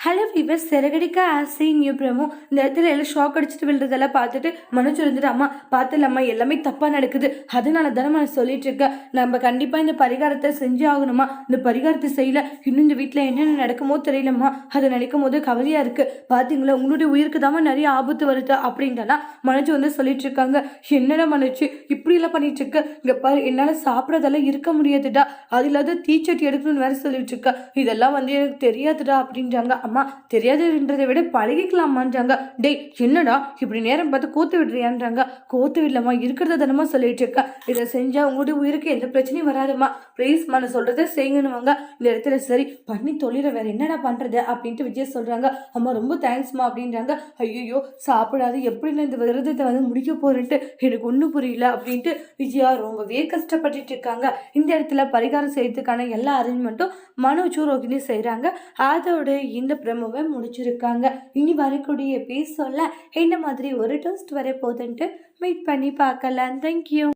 Hello fever Siragadikka ஆசை new promo இந்த இடத்துல எல்லாம் ஷாக் அடிச்சுட்டு விழுறதெல்லாம் பார்த்துட்டு மனசு இருந்துட்டு அம்மா பார்த்துலம்மா எல்லாமே தப்பாக நடக்குது. அதனால தானே நான் சொல்லிட்டு இருக்கேன். நம்ம கண்டிப்பாக இந்த பரிகாரத்தை செஞ்சு ஆகணுமா இந்த பரிகாரத்தை செய்யல. இன்னும் இந்த வீட்டில் என்னென்ன நடக்குமோ தெரியலம்மா. அதை நினைக்கும் போது கவலையாக இருக்குது பார்த்தீங்களா உங்களுடைய உயிருக்கு தாம்மா நிறைய ஆபத்து வருது. அப்படின்ட்டுலாம் மனசு வந்து சொல்லிட்டு இருக்காங்க. என்னடா மனுச்சு இப்படியெல்லாம் பண்ணிட்டு இருக்க? இங்கே பாரு என்னால் சாப்பிட்றதெல்லாம் இருக்க முடியாதுடா. அது இல்லாத தீச்சட்டி எடுக்கணும்னு வேற சொல்லிட்டு இருக்கா. இதெல்லாம் வந்து எனக்கு தெரியாதுடா. அப்படின்றாங்க அம்மா தெரியாதுன்றதை விட பழகிக்கலாமான்றாங்க. டேய் என்னடா இப்படி நேரம் பார்த்து கோத்து விடுறியான்றாங்க. கோத்து விடலாமா? இருக்கிறத தானமா சொல்லிட்டு இருக்கா. இதை செஞ்சா உங்களுடைய உயிருக்கு எந்த பிரச்சனையும் வராதுமா ப்ளீஸ்மா நான் சொல்கிறத செய்யணுவாங்க இந்த இடத்துல சரி பண்ணி தொழில வேற என்னடா பண்றது அப்படின்ட்டு விஜய் சொல்றாங்க. அம்மா ரொம்ப தேங்க்ஸ்மா அப்படின்றாங்க. ஐயோ சாப்பிடாது எப்படி நான் இந்த விரதத்தை வந்து முடிக்க போறேன்ட்டு எனக்கு ஒன்றும் புரியல அப்படின்ட்டு விஜயா ரொம்பவே கஷ்டப்பட்டுட்டு இருக்காங்க. இந்த இடத்துல பரிகாரம் செய்யறதுக்கான எல்லா அரேஞ்ச்மெண்ட்டும் மனோஜும் ரோகிணி செய்கிறாங்க அதோட இந்த பிரமவை முடிச்சிருக்காங்க. இனி வரக்கூடிய எபிசோடில் என்ன மாதிரி ஒரு டோஸ்ட் வர போகுதுன்ட்டு வெயிட் பண்ணி பார்க்கலாம். தேங்க்யூ